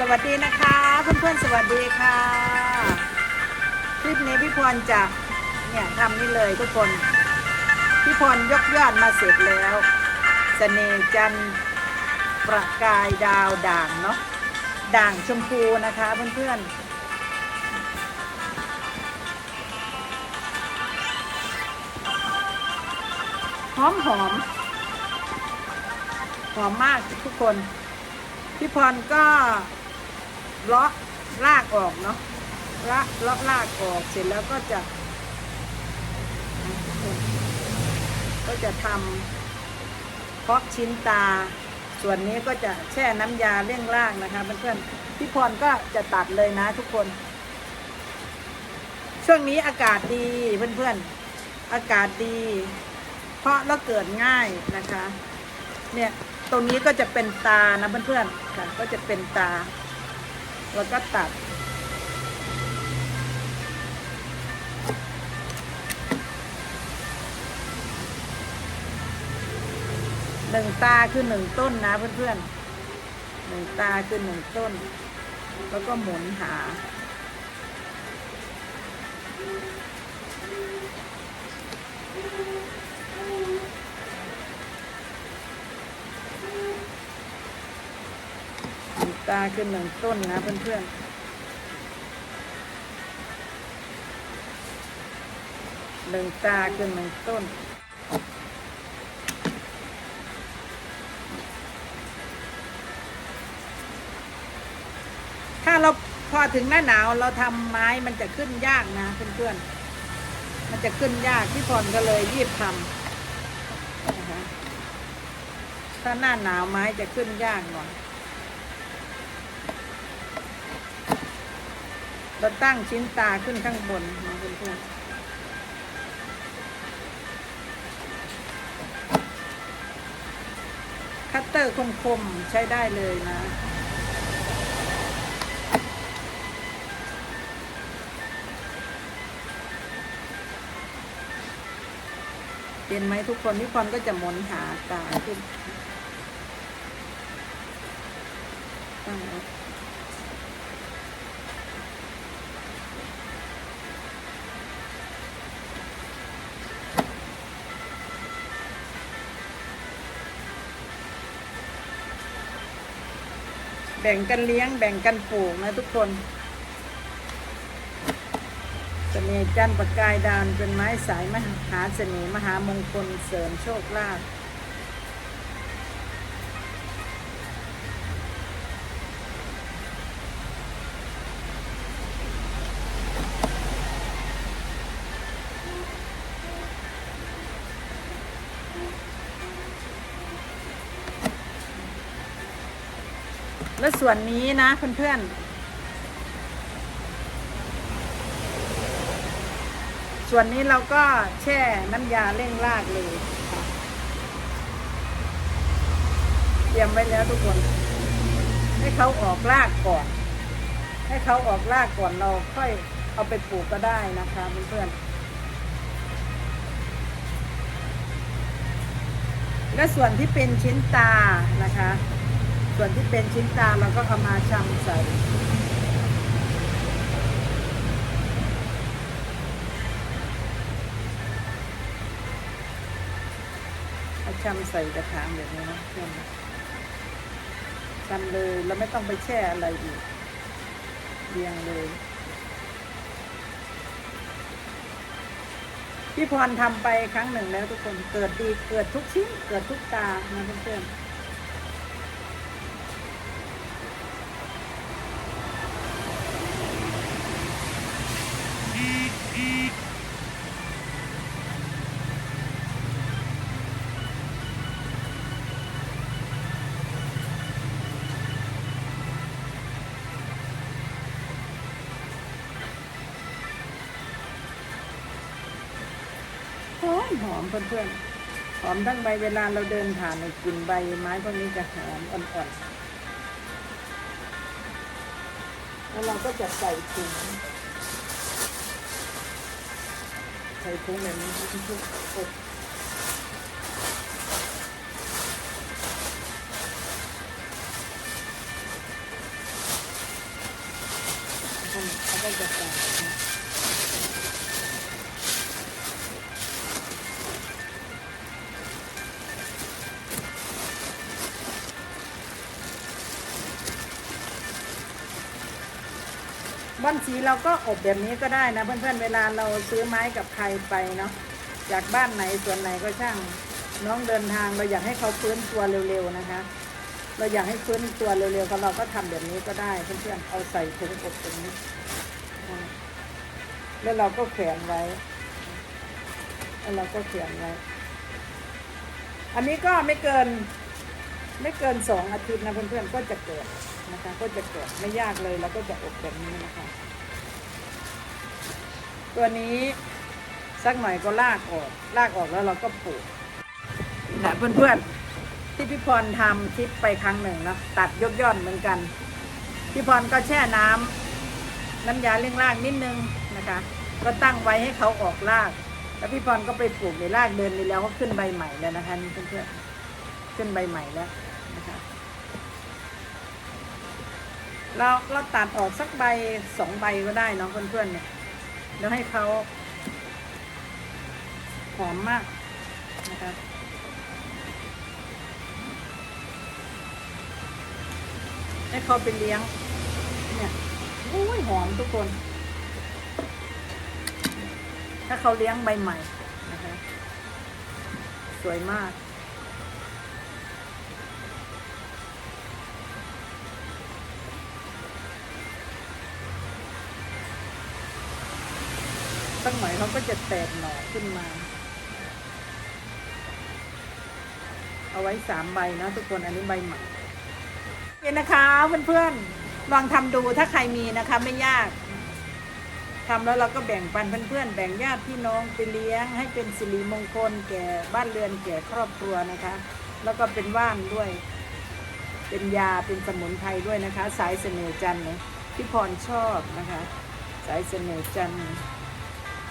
สวัสดีนะคะ เพื่อนๆสวัสดีค่ะ คลิปนี้พี่พรจะเนี่ยทำนี่เลยทุกคน พี่พรยกยอดมาเสร็จแล้วสเสน่จันประกายดาวด่างเนาะด่างชมพูนะคะเพื่อนๆหอมหอมหอมมากทุกคน พี่พรก็ เลาะรากออกเนาะละเลาะรากออกเสร็จแล้วก็จะ ก็จะทำเพาะชิ้นตา ส่วนนี้ก็จะแช่น้ำยาเร่งรากนะคะเพื่อนๆพี่พรก็จะตัดเลยนะทุกคน ช่วงนี้อากาศดีเพื่อนๆ อากาศดี เพราะแล้วเกิดง่ายนะคะ เนี่ยตรงนี้ก็จะเป็นตานะเพื่อนๆค่ะ ก็จะเป็นตา แล้วก็ตัด หนึ่งตาคือหนึ่งต้นนะเพื่อนๆหนึ่งตาคือหนึ่งต้น แล้วก็หมุนหา คือหนึ่งต้นนะเพื่อนๆหนึ่งตาคือหนึ่งต้น ถ้าเราพอถึงหน้าหนาวเราทำไม้มันจะขึ้นยากนะเพื่อนๆ มันจะขึ้นยากพี่พรก็เลยรีบทำถ้าหน้าหนาวไม้จะขึ้นยากหน่อย เราตั้งชิ้นตาขึ้นข้างบนนะเพื่อนๆคัตเตอร์คมๆ ใช้ได้เลยนะเห็นไหมทุกคนทุกคนก็จะหมุนหาตาขึ้นตั้งไว้ แบ่งกันเลี้ยงแบ่งกันปลูกนะทุกคนเสน่ห์จันประกายดานเป็นไม้สายมหาเสน่ห์มหามงคลเสริมโชคลาภ แล้วส่วนนี้นะเพื่อนๆ ส่วนนี้เราก็แช่น้ำยาเร่งรากเลยเตรียมไว้แล้วทุกคน ให้เขาออกรากก่อน ให้เขาออกรากก่อนเราค่อยเอาไปปลูกก็ได้นะคะเพื่อนๆและส่วนที่เป็นชิ้นตานะคะ ส่วนที่เป็นชิ้นตาเราก็เอามาชำใส่เอาชำใส่กระถางแบบนี้นะเพื่อนชำเลยเราไม่ต้องไปแช่อะไรอีกเรียงเลยพี่พรทำไปครั้งหนึ่งแล้วทุกคนเกิดดีเกิดทุกชิ้นเกิดทุกตานะเพื่อนๆ มหอมเพื่อนๆ หอมทั้งใบเวลาเราเดินผ่านในกลิ่นใบไม้พวกนี้จะหอมอ่อนๆ แล้วเราก็จะใส่ถุงใส่ถุงแบบนี้ทุกๆอบเขาก็จะใส่ บ้อนสีเราก็อบแบบนี้ก็ได้นะเพื่อนๆเวลาเราซื้อไม้กับใครไปเนาะจากบ้านไหนส่วนไหนก็ช่าง น้องเดินทางเราอยากให้เขาฟื้นตัวเร็วๆนะคะ เราอยากให้ฟื้นตัวเร็วๆก็เราก็ทำแบบนี้ก็ได้เพื่อนๆเอาใส่ถุงอบตรงนี้แล้วเราก็แขวนไว้แล้วเราก็แขวนไว้ อันนี้ก็ไม่เกิน ไม่เกินสองอาทิตย์นะเพื่อนๆก็จะเกิด นะคะ ก็จะเกิดไม่ยากเลย แล้วก็จะอบแบบนี้นะคะ ตัวนี้สักหน่อยก็ลากออก ลากออกแล้วเราก็ปลูกนะเพื่อนๆที่พี่พรทำคลิปไปครั้งหนึ่งนะตัดยกย่อนเหมือนกันพี่พรก็แช่น้ำน้ำยาเลี้ยงรากนิดนึงนะคะ ก็ตั้งไว้ให้เขาออกราก แล้วพี่พรก็ไปปลูกในรากเดินไปแล้วก็ขึ้นใบใหม่แล้วนะคะนี่เพื่อนๆขึ้นใบใหม่แล้ว เราเราตัดออกสักใบสองใบก็ได้เน้องเพื่อนๆเนี่ยแล้วให้เขาหอมมากนะคะให้เขาไปเลี้ยง เนี่ยโอ้ยหอมทุกคน ถ้าเขาเลี้ยงใบใหม่นะคะสวยมาก สักหน่อยเขาก็จะแตกหน่อขึ้นมา เอาไว้สามใบนะทุกคนอันนี้ใบใหม่เห็นนะคะเพื่อนๆลองทำดูถ้าใครมีนะคะไม่ยากทำแล้วเราก็แบ่งปันเพื่อนๆ แบ่งญาติพี่น้องไปเลี้ยง ให้เป็นสิริมงคลแก่บ้านเรือนแก่ครอบครัวนะคะ แล้วก็เป็นว่านด้วย เป็นยาเป็นสมุนไพรด้วยนะคะ สายเสน่ห์จันทร์เนี่พี่พรชอบนะคะ สายเสน่ห์จันทร์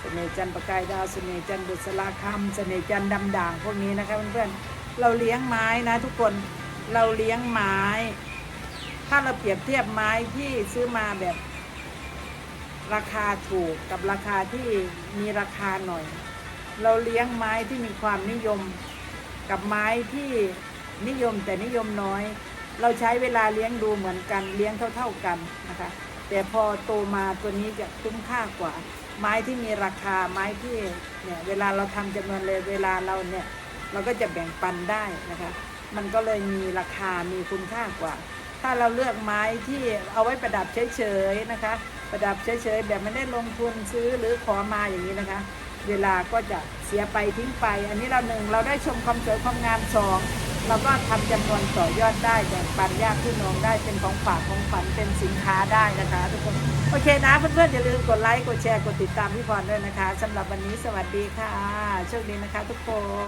สน่จันประกายดาวเสน่จันบุษราคำเสน่จันดำด่างพวกนี้นะคะเพื่อนๆเราเลี้ยงไม้นะทุกคนเราเลี้ยงไม้ ถ้าเราเปรียบเทียบไม้ที่ซื้อมาแบบ ราคาถูกกับราคาที่มีราคาหน่อย เราเลี้ยงไม้ที่มีความนิยมกับไม้ที่นิยมแต่นิยมน้อย เราใช้เวลาเลี้ยงดูเหมือนกันเลี้ยงเท่า ๆกันนะคะ แต่พอโตมาตัวนี้จะคุ้มค่ากว่า ไม้ที่มีราคาไม้ที่เนี่ยเวลาเราทำจำนวนเลยเวลาเราเนี่ยเราก็จะแบ่งปันได้นะคะ มันก็เลยมีราคามีคุณค่ากว่า ถ้าเราเลือกไม้ที่เอาไว้ประดับเฉยๆนะคะ ประดับเฉยๆแบบไม่ได้ลงทุนซื้อหรือขอมาอย่างนี้นะคะ เวลาก็จะเสียไปทิ้งไป อันนี้เราหนึ่งเราได้ชมความสวยความงามสอง เราก็ทำจำนวนต่อยอดได้แบ่งปันญาติพี่น้องได้เป็นของฝากของฝันเป็นสินค้าได้นะคะทุกคนโอเคนะเพื่อนๆอย่าลืมกดไลค์กดแชร์กดติดตามพี่พรด้วยนะคะสำหรับวันนี้สวัสดีค่ะโชคดีนะคะ ทุกคน